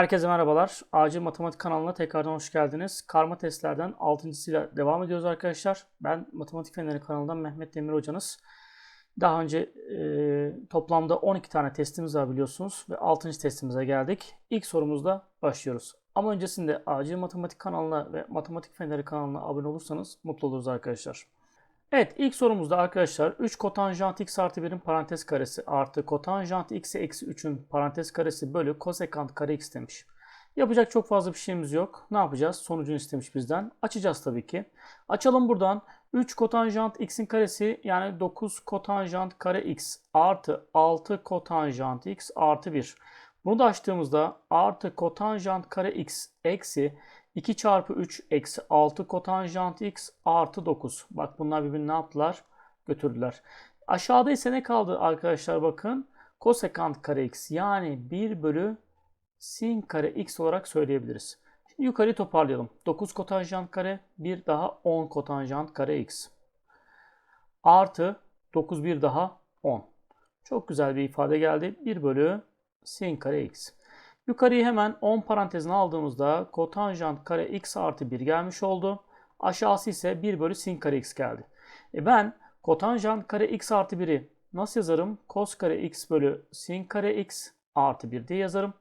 Herkese merhabalar. Acil Matematik kanalına tekrardan hoş geldiniz. Karma testlerden 6.sıyla devam ediyoruz arkadaşlar. Ben Matematik Fenleri kanalından Mehmet Demir hocanız. Daha önce e, toplamda 12 tane testimiz var biliyorsunuz ve 6. testimize geldik. İlk sorumuzla başlıyoruz. Ama öncesinde Acil Matematik kanalına ve Matematik Fenleri kanalına abone olursanız mutlu oluruz arkadaşlar. Evet ilk sorumuzda arkadaşlar 3 kotanjant x artı 1'in parantez karesi artı kotanjant x eksi 3'ün parantez karesi bölü kosekant kare x demiş. Yapacak çok fazla bir şeyimiz yok. Ne yapacağız? Sonucunu istemiş bizden. Açacağız tabii ki. Açalım buradan. 3 kotanjant x'in karesi yani 9 kotanjant kare x artı 6 kotanjant x artı 1. Bunu da açtığımızda artı kotanjant kare x eksi 2 çarpı 3 eksi 6 kotanjant x artı 9. Bak bunlar birbirini ne yaptılar? Götürdüler. Aşağıda ise ne kaldı arkadaşlar bakın. Kosekant kare x yani 1 bölü sin kare x olarak söyleyebiliriz. Şimdi yukarı toparlayalım. 9 kotanjant kare bir daha 10 kotanjant kare x. Artı 9 bir daha 10. Çok güzel bir ifade geldi. 1 bölü sin kare x. Yukarıyı hemen 10 parantezine aldığımızda kotanjant kare x artı 1 gelmiş oldu. Aşağısı ise 1 bölü sin kare x geldi. E ben kotanjant kare x artı 1'i nasıl yazarım? Kos kare x bölü sin kare x artı 1 diye yazarım.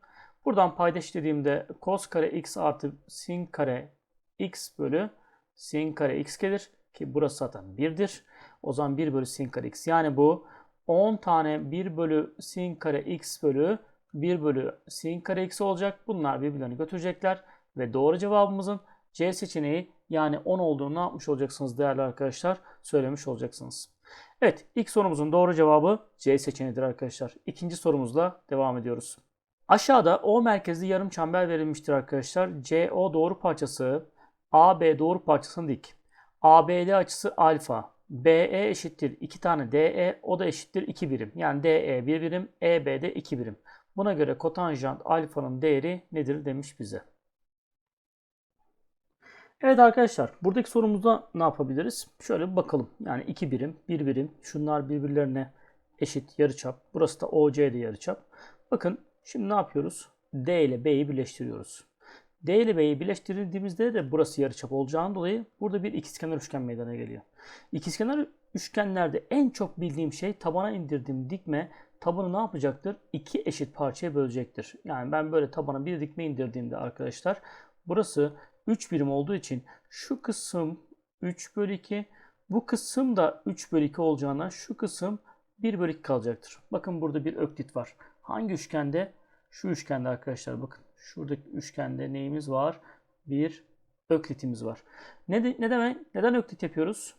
Buradan paydaş dediğimde kos kare x artı sin kare x bölü sin kare x gelir. Ki burası zaten 1'dir. O zaman 1 bölü sin kare x. Yani bu 10 tane 1 bölü sin kare x bölü 1 bölü sin kare x olacak. Bunlar birbirlerini götürecekler. Ve doğru cevabımızın C seçeneği yani 10 olduğunu ne yapmış olacaksınız değerli arkadaşlar? Söylemiş olacaksınız. Evet ilk sorumuzun doğru cevabı C seçeneğidir arkadaşlar. İkinci sorumuzla devam ediyoruz. Aşağıda O merkezli yarım çember verilmiştir arkadaşlar. CO doğru parçası AB doğru parçasının dik. ABD açısı alfa. BE eşittir 2 tane DE o da eşittir 2 birim. Yani DE 1 birim, EB de 2 birim. Buna göre kotanjant alfanın değeri nedir demiş bize. Evet arkadaşlar buradaki sorumuzda ne yapabiliriz? Şöyle bir bakalım. Yani 2 birim, 1 birim. Şunlar birbirlerine eşit yarıçap. Burası da OC de yarıçap. Bakın şimdi ne yapıyoruz? D ile B'yi birleştiriyoruz. D ile B'yi birleştirdiğimizde de burası yarıçap olacağından dolayı burada bir ikizkenar üçgen meydana geliyor. İkizkenar üçgenlerde en çok bildiğim şey tabana indirdiğim dikme tabanı ne yapacaktır? İki eşit parçaya bölecektir. Yani ben böyle tabana bir dikme indirdiğimde arkadaşlar burası 3 birim olduğu için şu kısım 3 bölü 2 bu kısım da 3 bölü 2 olacağına şu kısım 1 bölü 2 kalacaktır. Bakın burada bir öklit var. Hangi üçgende? Şu üçgende arkadaşlar bakın. Şuradaki üçgende neyimiz var? Bir öklitimiz var. Ne, ne demek? Neden öklit yapıyoruz?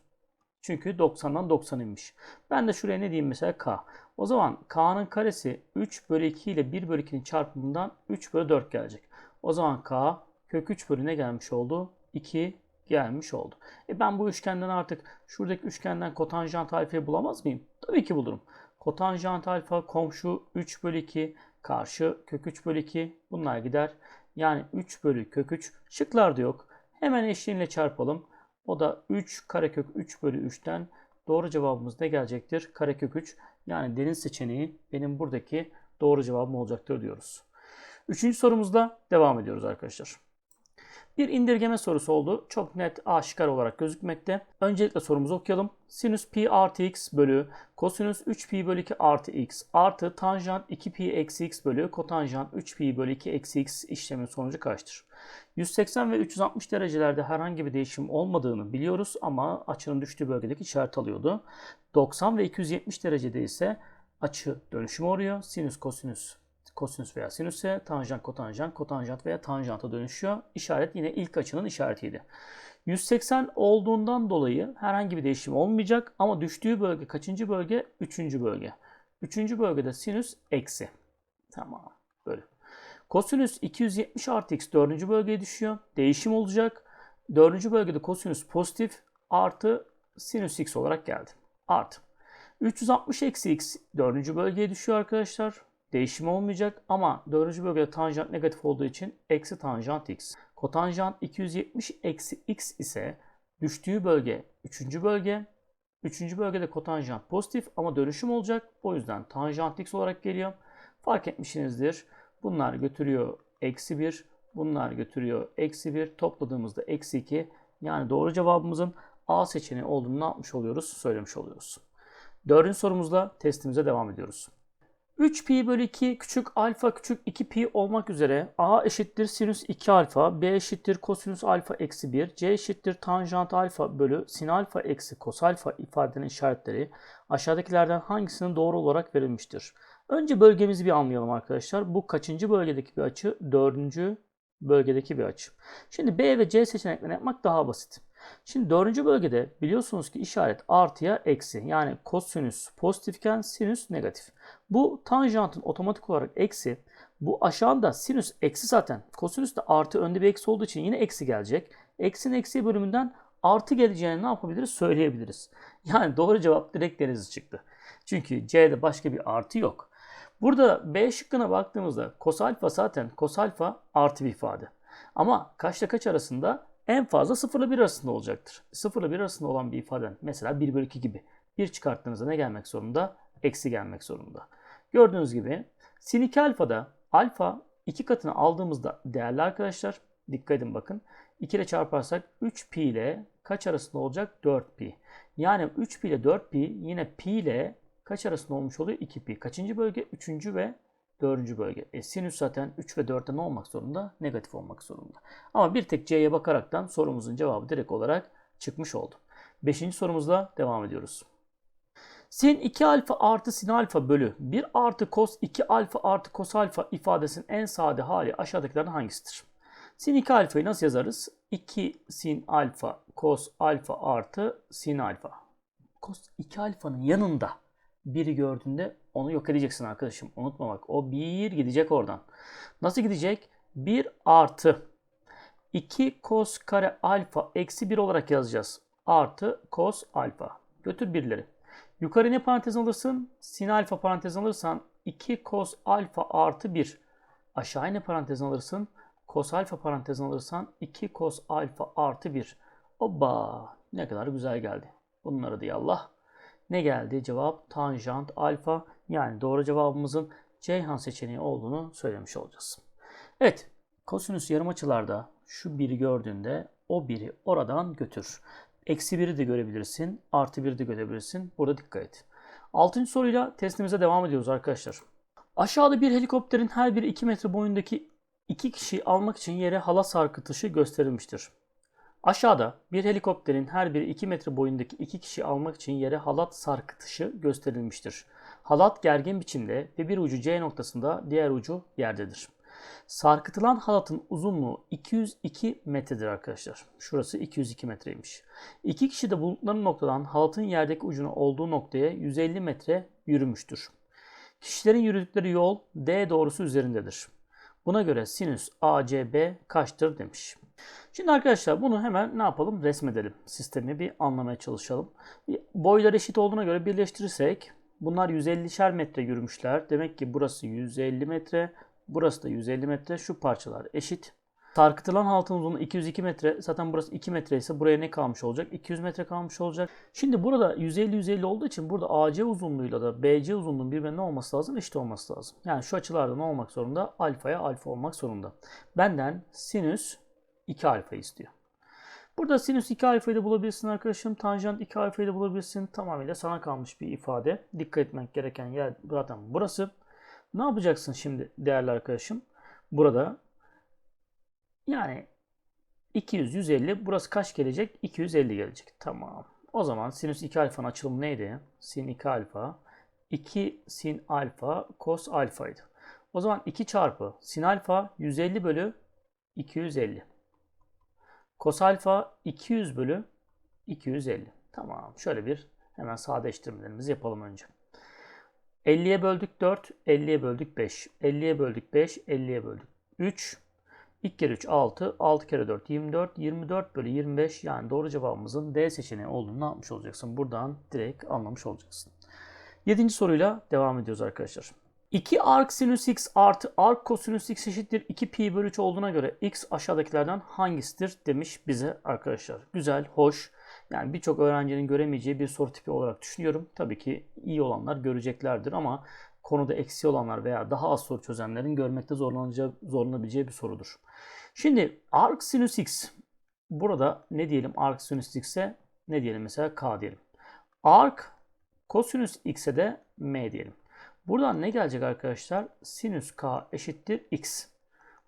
Çünkü 90'dan 90 inmiş. Ben de şuraya ne diyeyim mesela k. O zaman k'nın karesi 3 bölü 2 ile 1 bölü 2'nin çarpımından 3 bölü 4 gelecek. O zaman k kök 3 bölü ne gelmiş oldu? 2 gelmiş oldu. E ben bu üçgenden artık şuradaki üçgenden kotanjant alfayı bulamaz mıyım? Tabii ki bulurum. Kotanjant alfa komşu 3 bölü 2 karşı kök 3 bölü 2 bunlar gider. Yani 3 bölü kök 3 şıklarda yok. Hemen eşliğinle çarpalım. O da 3 karekök 3 bölü 3'ten doğru cevabımız ne gelecektir? Karekök 3 yani deniz seçeneği benim buradaki doğru cevabım olacaktır diyoruz. Üçüncü sorumuzda devam ediyoruz arkadaşlar. Bir indirgeme sorusu oldu. Çok net aşikar olarak gözükmekte. Öncelikle sorumuzu okuyalım. Sinüs pi artı x bölü kosinüs 3pi bölü 2 artı x artı tanjant 2pi eksi x bölü kotanjant 3pi bölü 2 eksi x işlemin sonucu kaçtır? 180 ve 360 derecelerde herhangi bir değişim olmadığını biliyoruz ama açının düştüğü bölgedeki işaret alıyordu. 90 ve 270 derecede ise açı dönüşüm oluyor. Sinüs kosinüs kosinüs veya sinüse, tanjant kotanjant, kotanjant veya tanjanta dönüşüyor. İşaret yine ilk açının işaretiydi. 180 olduğundan dolayı herhangi bir değişim olmayacak ama düştüğü bölge kaçıncı bölge? Üçüncü bölge. Üçüncü bölgede sinüs eksi. Tamam. Böyle. Kosinüs 270 artı x dördüncü bölgeye düşüyor. Değişim olacak. Dördüncü bölgede kosinüs pozitif artı sinüs x olarak geldi. Artı. 360 eksi x dördüncü bölgeye düşüyor arkadaşlar. Değişim olmayacak ama dördüncü bölgede tanjant negatif olduğu için eksi tanjant x. Kotanjant 270 eksi x ise düştüğü bölge üçüncü bölge. Üçüncü bölgede kotanjant pozitif ama dönüşüm olacak. O yüzden tanjant x olarak geliyor. Fark etmişsinizdir. Bunlar götürüyor eksi 1. Bunlar götürüyor eksi 1. Topladığımızda eksi 2. Yani doğru cevabımızın A seçeneği olduğunu ne yapmış oluyoruz? Söylemiş oluyoruz. Dördüncü sorumuzla testimize devam ediyoruz. 3 pi bölü 2 küçük alfa küçük 2 pi olmak üzere a eşittir sinüs 2 alfa, b eşittir kosinüs alfa eksi 1, c eşittir tanjant alfa bölü sin alfa eksi kos alfa ifadenin işaretleri aşağıdakilerden hangisinin doğru olarak verilmiştir? Önce bölgemizi bir anlayalım arkadaşlar. Bu kaçıncı bölgedeki bir açı? Dördüncü bölgedeki bir açı. Şimdi B ve C seçeneklerini yapmak daha basit. Şimdi dördüncü bölgede biliyorsunuz ki işaret artıya eksi. Yani kosinüs pozitifken sinüs negatif. Bu tanjantın otomatik olarak eksi. Bu aşağıda sinüs eksi zaten. Kosinüs de artı önde bir eksi olduğu için yine eksi gelecek. Eksinin eksi bölümünden artı geleceğini ne yapabiliriz? Söyleyebiliriz. Yani doğru cevap direkt deniz çıktı. Çünkü C'de başka bir artı yok. Burada B şıkkına baktığımızda kos alfa zaten kos alfa artı bir ifade. Ama kaçla kaç arasında? En fazla 0 ile 1 arasında olacaktır. 0 ile 1 arasında olan bir ifaden mesela 1 bölü 2 gibi. 1 çıkarttığınızda ne gelmek zorunda? Eksi gelmek zorunda. Gördüğünüz gibi sin 2 alfada alfa 2 katını aldığımızda değerli arkadaşlar dikkat edin bakın. 2 ile çarparsak 3 pi ile kaç arasında olacak? 4 pi. Yani 3 pi ile 4 pi yine pi ile kaç arasında olmuş oluyor? 2 pi. Kaçıncı bölge? 3. ve 4. bölge. E, sinüs zaten 3 ve 4'te ne olmak zorunda? Negatif olmak zorunda. Ama bir tek C'ye bakaraktan sorumuzun cevabı direkt olarak çıkmış oldu. 5. sorumuzla devam ediyoruz. Sin 2 alfa artı sin alfa bölü 1 artı cos 2 alfa artı cos alfa ifadesinin en sade hali aşağıdakilerden hangisidir? Sin 2 alfayı nasıl yazarız? 2 sin alfa cos alfa artı sin alfa. Cos 2 alfanın yanında biri gördüğünde onu yok edeceksin arkadaşım. Unutma bak. O bir gidecek oradan. Nasıl gidecek? 1 artı 2 cos kare alfa eksi 1 olarak yazacağız. Artı cos alfa. Götür birleri. Yukarı ne parantez alırsın? Sin alfa parantez alırsan 2 cos alfa artı 1. Aşağı ne parantez alırsın? Cos alfa parantez alırsan 2 cos alfa artı 1. Oba ne kadar güzel geldi. Bunları diye Allah. Ne geldi? Cevap tanjant alfa. Yani doğru cevabımızın Ceyhan seçeneği olduğunu söylemiş olacağız. Evet. Kosinüs yarım açılarda şu biri gördüğünde o biri oradan götür. Eksi biri de görebilirsin. Artı biri de görebilirsin. Burada dikkat et. Altıncı soruyla testimize devam ediyoruz arkadaşlar. Aşağıda bir helikopterin her biri 2 metre boyundaki iki kişiyi almak için yere halat sarkıtışı gösterilmiştir. Aşağıda bir helikopterin her biri 2 metre boyundaki iki kişi almak için yere halat sarkıtışı gösterilmiştir. Halat gergin biçimde ve bir ucu C noktasında diğer ucu yerdedir. Sarkıtılan halatın uzunluğu 202 metredir arkadaşlar. Şurası 202 metreymiş. İki kişi de bulundukları noktadan halatın yerdeki ucuna olduğu noktaya 150 metre yürümüştür. Kişilerin yürüdükleri yol D doğrusu üzerindedir. Buna göre sinüs ACB kaçtır demiş. Şimdi arkadaşlar bunu hemen ne yapalım? Resmedelim. Sistemi bir anlamaya çalışalım. Boylar eşit olduğuna göre birleştirirsek bunlar 150'şer metre yürümüşler. Demek ki burası 150 metre, burası da 150 metre. Şu parçalar eşit. Sarkıtılan haltın uzunluğu 202 metre. Zaten burası 2 metre ise buraya ne kalmış olacak? 200 metre kalmış olacak. Şimdi burada 150-150 olduğu için burada AC uzunluğuyla da BC uzunluğunun birbirine ne olması lazım? Eşit olması lazım. Yani şu açılarda ne olmak zorunda? Alfaya alfa olmak zorunda. Benden sinüs 2 alfa istiyor. Burada sinüs 2 alfayı da bulabilirsin arkadaşım. Tanjant 2 alfayı da bulabilirsin. Tamamıyla sana kalmış bir ifade. Dikkat etmek gereken yer zaten burası. Ne yapacaksın şimdi değerli arkadaşım? Burada yani 200, 150. Burası kaç gelecek? 250 gelecek. Tamam. O zaman sinüs 2 alfanın açılımı neydi? Sin 2 alfa. 2 sin alfa cos alfaydı. O zaman 2 çarpı sin alfa 150 bölü 250. Kos alfa 200 bölü 250. Tamam. Şöyle bir hemen sadeleştirmelerimizi yapalım önce. 50'ye böldük 4, 50'ye böldük 5. 50'ye böldük 5, 50'ye böldük 3. 2 kere 3 6, 6 kere 4 24, 24 bölü 25 yani doğru cevabımızın D seçeneği olduğunu yapmış olacaksın? Buradan direkt anlamış olacaksın. 7. soruyla devam ediyoruz arkadaşlar. 2 arc sinüs x artı arc kosinüs x eşittir 2 pi bölü 3 olduğuna göre x aşağıdakilerden hangisidir demiş bize arkadaşlar. Güzel, hoş. Yani birçok öğrencinin göremeyeceği bir soru tipi olarak düşünüyorum. Tabii ki iyi olanlar göreceklerdir ama konuda eksi olanlar veya daha az soru çözenlerin görmekte zorlanabileceği bir sorudur. Şimdi arc sinüs x. Burada ne diyelim arc sinüs x'e ne diyelim mesela k diyelim. Arc kosinüs x'e de m diyelim. Buradan ne gelecek arkadaşlar? Sinüs k eşittir x.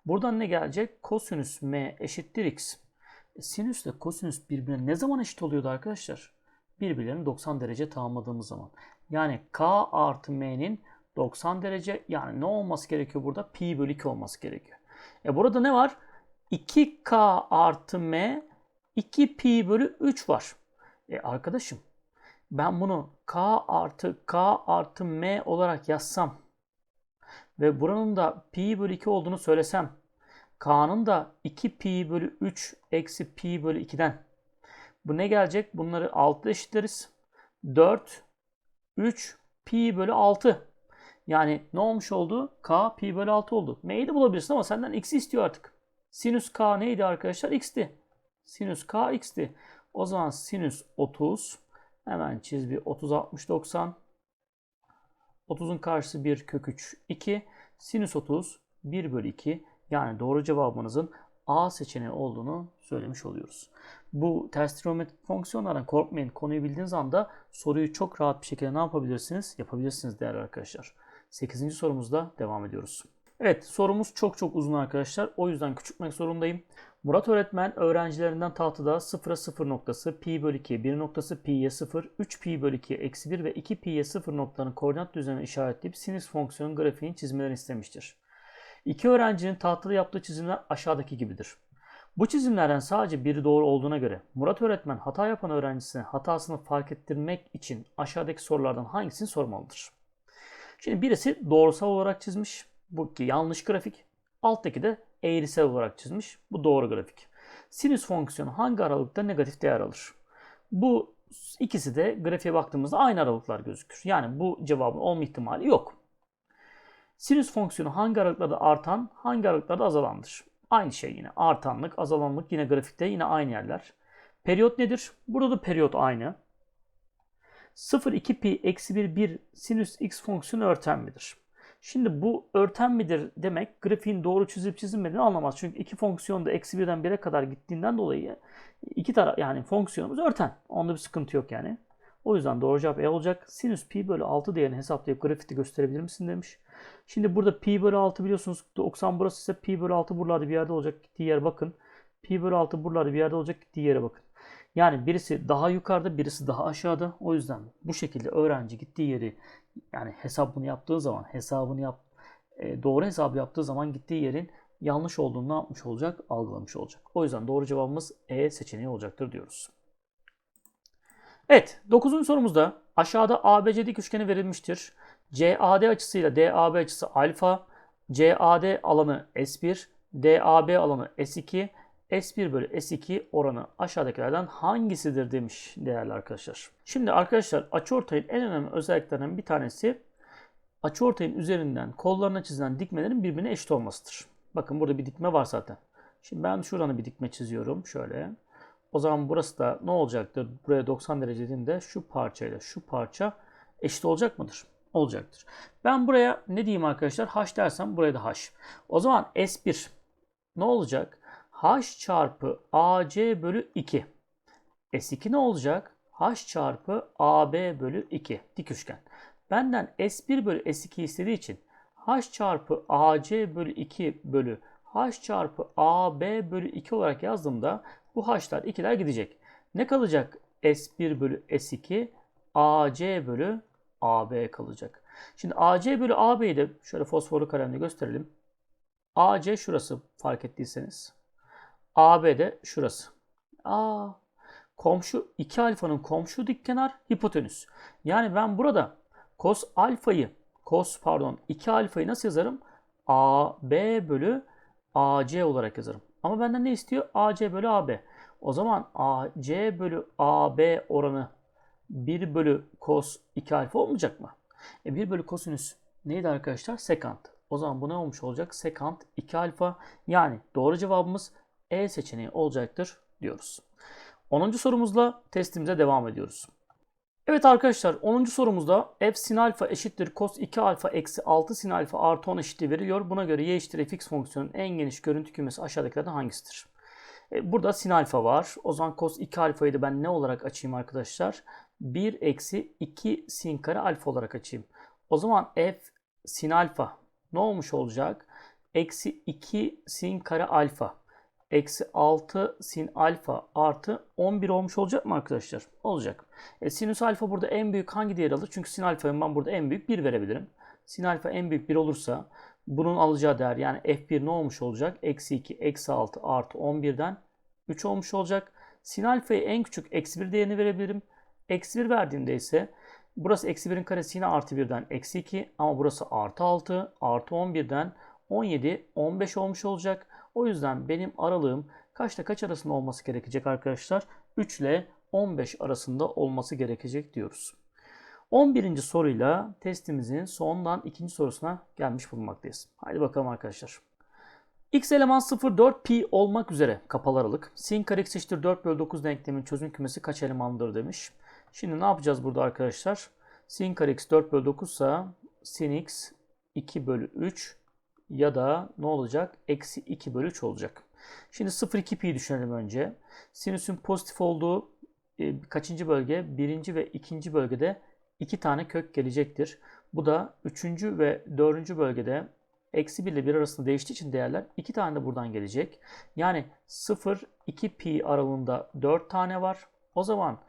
Buradan ne gelecek? Kosinüs m eşittir x. E, sinüs ile kosinüs birbirine ne zaman eşit oluyordu arkadaşlar? Birbirlerini 90 derece tamamladığımız zaman. Yani k artı m'nin 90 derece yani ne olması gerekiyor burada? Pi bölü 2 olması gerekiyor. E burada ne var? 2k artı m 2 pi bölü 3 var. E arkadaşım ben bunu k artı k artı m olarak yazsam ve buranın da pi bölü 2 olduğunu söylesem k'nın da 2 pi bölü 3 eksi pi bölü 2'den bu ne gelecek? Bunları 6 eşitleriz. 4 3 pi bölü 6 yani ne olmuş oldu? K pi bölü 6 oldu. M'yi de bulabilirsin ama senden x'i istiyor artık. Sinüs k neydi arkadaşlar? x'ti. Sinüs k x'ti. O zaman sinüs 30 hemen çiz bir 30 60 90 30'un karşısı 1 kök 3 2 sinüs 30 1 bölü 2 yani doğru cevabımızın A seçeneği olduğunu söylemiş oluyoruz. Bu ters trigonometrik fonksiyonlardan korkmayın. Konuyu bildiğiniz anda soruyu çok rahat bir şekilde ne yapabilirsiniz? Yapabilirsiniz değerli arkadaşlar. 8. sorumuzda devam ediyoruz. Evet sorumuz çok çok uzun arkadaşlar. O yüzden küçültmek zorundayım. Murat öğretmen öğrencilerinden tahtada 0'a 0 noktası, pi bölü 2, 1 noktası, pi'ye 0, 3 pi bölü 2, eksi 1 ve 2 pi'ye 0 noktalarını koordinat düzenine işaretleyip sinüs fonksiyonun grafiğini çizmelerini istemiştir. İki öğrencinin tahtada yaptığı çizimler aşağıdaki gibidir. Bu çizimlerden sadece biri doğru olduğuna göre Murat öğretmen hata yapan öğrencisine hatasını fark ettirmek için aşağıdaki sorulardan hangisini sormalıdır? Şimdi birisi doğrusal olarak çizmiş. Bu ki yanlış grafik. Alttaki de eğrisel olarak çizmiş. Bu doğru grafik. Sinüs fonksiyonu hangi aralıkta negatif değer alır? Bu ikisi de grafiğe baktığımızda aynı aralıklar gözükür. Yani bu cevabın olma ihtimali yok. Sinüs fonksiyonu hangi aralıklarda artan, hangi aralıklarda azalandır? Aynı şey yine. Artanlık, azalanlık yine grafikte yine aynı yerler. Periyot nedir? Burada da periyot aynı. 0, 2 pi, eksi 1, 1 sinüs x fonksiyonu örten midir? Şimdi bu örten midir demek grafiğin doğru çizip çizilmediğini anlamaz. Çünkü iki fonksiyon da eksi 1'den 1'e kadar gittiğinden dolayı iki taraf yani fonksiyonumuz örten. Onda bir sıkıntı yok yani. O yüzden doğru cevap E olacak. Sinüs pi bölü 6 değerini hesaplayıp grafikte gösterebilir misin demiş. Şimdi burada pi bölü 6 biliyorsunuz 90 burası ise pi bölü 6 buralarda bir yerde olacak. Gittiği yer bakın. Pi bölü 6 buralarda bir yerde olacak. Gittiği yere bakın. Yani birisi daha yukarıda birisi daha aşağıda. O yüzden bu şekilde öğrenci gittiği yeri yani hesabını yaptığı zaman hesabını yap e, doğru hesabı yaptığı zaman gittiği yerin yanlış olduğunu ne yapmış olacak? Algılamış olacak. O yüzden doğru cevabımız E seçeneği olacaktır diyoruz. Evet 9. sorumuzda aşağıda ABC dik üçgeni verilmiştir. CAD açısıyla DAB açısı alfa, CAD alanı S1, DAB alanı S2, S1 bölü S2 oranı aşağıdakilerden hangisidir demiş değerli arkadaşlar. Şimdi arkadaşlar açıortayın en önemli özelliklerinden bir tanesi açıortayın üzerinden kollarına çizilen dikmelerin birbirine eşit olmasıdır. Bakın burada bir dikme var zaten. Şimdi ben şuradan bir dikme çiziyorum şöyle. O zaman burası da ne olacaktır? Buraya 90 derece dediğimde şu parçayla şu parça eşit olacak mıdır? Olacaktır. Ben buraya ne diyeyim arkadaşlar? H dersem buraya da H. O zaman S1 ne olacak? H çarpı AC bölü 2. S2 ne olacak? H çarpı AB bölü 2. Dik üçgen. Benden S1 bölü S2 istediği için H çarpı AC bölü 2 bölü H çarpı AB bölü 2 olarak yazdığımda bu h'lar 2'ler gidecek. Ne kalacak? S1 bölü S2 AC bölü AB kalacak. Şimdi AC bölü AB'yi de şöyle fosforlu kalemle gösterelim. AC şurası fark ettiyseniz. AB de şurası. Aa, komşu 2 alfanın komşu dik kenar hipotenüs. Yani ben burada cos alfayı cos pardon 2 alfayı nasıl yazarım? AB bölü AC olarak yazarım. Ama benden ne istiyor? AC bölü AB. O zaman AC bölü AB oranı 1 bölü cos 2 alfa olmayacak mı? E 1 bölü kosinüs neydi arkadaşlar? Sekant. O zaman bu ne olmuş olacak? Sekant 2 alfa. Yani doğru cevabımız E seçeneği olacaktır diyoruz. 10. sorumuzla testimize devam ediyoruz. Evet arkadaşlar 10. sorumuzda f sin alfa eşittir cos 2 alfa eksi 6 sin alfa artı 10 eşitliği veriliyor. Buna göre y eşittir fx fonksiyonun en geniş görüntü kümesi aşağıdakilerden hangisidir? E, burada sin alfa var. O zaman cos 2 alfayı da ben ne olarak açayım arkadaşlar? 1 eksi 2 sin kare alfa olarak açayım. O zaman f sin alfa ne olmuş olacak? Eksi 2 sin kare alfa eksi 6 sin alfa artı 11 olmuş olacak mı arkadaşlar? Olacak. E, sinüs alfa burada en büyük hangi değer alır? Çünkü sin alfaya ben burada en büyük 1 verebilirim. Sin alfa en büyük 1 olursa bunun alacağı değer yani f1 ne olmuş olacak? Eksi 2, eksi 6 artı 11'den 3 olmuş olacak. Sin alfaya en küçük eksi 1 değerini verebilirim. Eksi 1 verdiğimde ise burası eksi 1'in karesi yine artı 1'den eksi 2 ama burası artı 6 artı 11'den 17, 15 olmuş olacak. O yüzden benim aralığım kaçta kaç arasında olması gerekecek arkadaşlar? 3 ile 15 arasında olması gerekecek diyoruz. 11. soruyla testimizin sondan ikinci sorusuna gelmiş bulunmaktayız. Haydi bakalım arkadaşlar. X eleman 0, 4, pi olmak üzere kapalı aralık. Sin kare x eşittir 4 bölü 9 denklemin çözüm kümesi kaç elemandır demiş. Şimdi ne yapacağız burada arkadaşlar? Sin kare x 4 bölü 9 ise sin x 2 bölü 3 ya da ne olacak? Eksi 2 bölü 3 olacak. Şimdi 0-2 pi düşünelim önce. Sinüsün pozitif olduğu e, kaçıncı bölge? Birinci ve ikinci bölgede iki tane kök gelecektir. Bu da üçüncü ve dördüncü bölgede eksi 1 ile 1 arasında değiştiği için değerler iki tane de buradan gelecek. Yani 0-2 pi aralığında 4 tane var. O zaman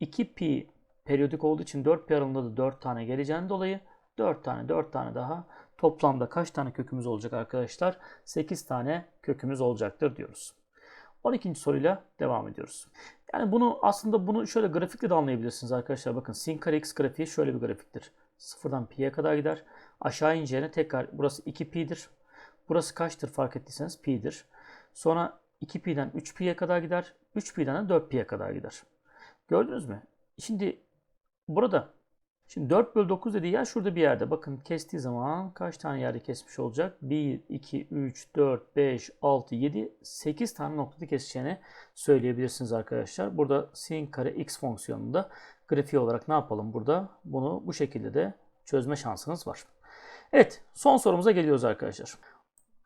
2 pi periyodik olduğu için 4 pi aralığında da 4 tane geleceğinden dolayı 4 tane 4 tane daha Toplamda kaç tane kökümüz olacak arkadaşlar? 8 tane kökümüz olacaktır diyoruz. 12. soruyla devam ediyoruz. Yani bunu aslında bunu şöyle grafikle de anlayabilirsiniz arkadaşlar. Bakın sin kare x grafiği şöyle bir grafiktir. Sıfırdan pi'ye kadar gider. Aşağı ineceğine tekrar burası 2pi'dir. Burası kaçtır fark ettiyseniz pi'dir. Sonra 2pi'den 3pi'ye kadar gider. 3pi'den de 4pi'ye kadar gider. Gördünüz mü? Şimdi burada Şimdi 4 bölü 9 dediği yer şurada bir yerde. Bakın kestiği zaman kaç tane yerde kesmiş olacak? 1, 2, 3, 4, 5, 6, 7, 8 tane noktada keseceğini söyleyebilirsiniz arkadaşlar. Burada sin kare x fonksiyonunda grafiği olarak ne yapalım burada? Bunu bu şekilde de çözme şansınız var. Evet son sorumuza geliyoruz arkadaşlar.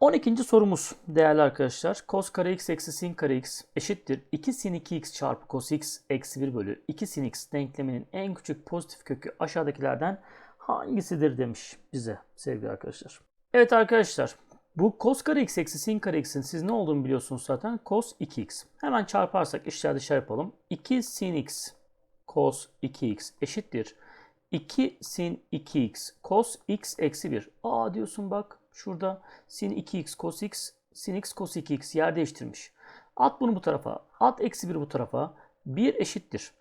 12. sorumuz değerli arkadaşlar. Cos kare x eksi sin kare x eşittir. 2 sin 2x çarpı cos x eksi 1 bölü 2 sin x denkleminin en küçük pozitif kökü aşağıdakilerden hangisidir demiş bize sevgili arkadaşlar. Evet arkadaşlar bu cos kare x eksi sin kare x'in siz ne olduğunu biliyorsunuz zaten. Cos 2x. Hemen çarparsak işler dışarı yapalım. 2 sin x cos 2x eşittir. 2 sin 2x cos x eksi 1. Aa diyorsun bak Şurada sin 2x cos x, sin x cos 2x yer değiştirmiş. At bunu bu tarafa. At eksi 1 bu tarafa. 1 eşittir.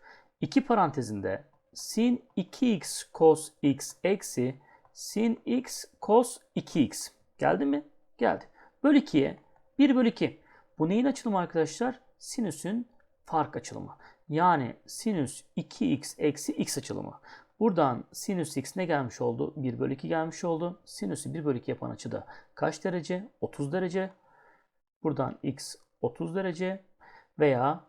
2 parantezinde sin 2x cos x eksi sin x cos 2x. Geldi mi? Geldi. Böl 2'ye 1 bölü 2. Bu neyin açılımı arkadaşlar? Sinüsün fark açılımı. Yani sinüs 2x eksi x açılımı. Buradan sinüs x ne gelmiş oldu? 1 bölü 2 gelmiş oldu. Sinüsü 1 bölü 2 yapan açı da kaç derece? 30 derece. Buradan x 30 derece veya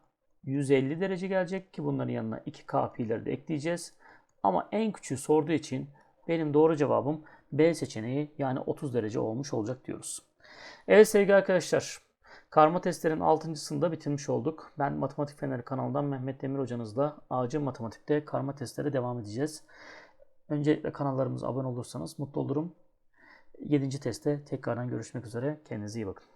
150 derece gelecek ki bunların yanına 2k pi'leri de ekleyeceğiz. Ama en küçüğü sorduğu için benim doğru cevabım B seçeneği yani 30 derece olmuş olacak diyoruz. Evet sevgili arkadaşlar Karma testlerin 6.sında bitirmiş olduk. Ben Matematik Feneri kanalından Mehmet Demir hocanızla Ağacı Matematik'te karma testlere devam edeceğiz. Öncelikle kanallarımıza abone olursanız mutlu olurum. 7. testte tekrardan görüşmek üzere. Kendinize iyi bakın.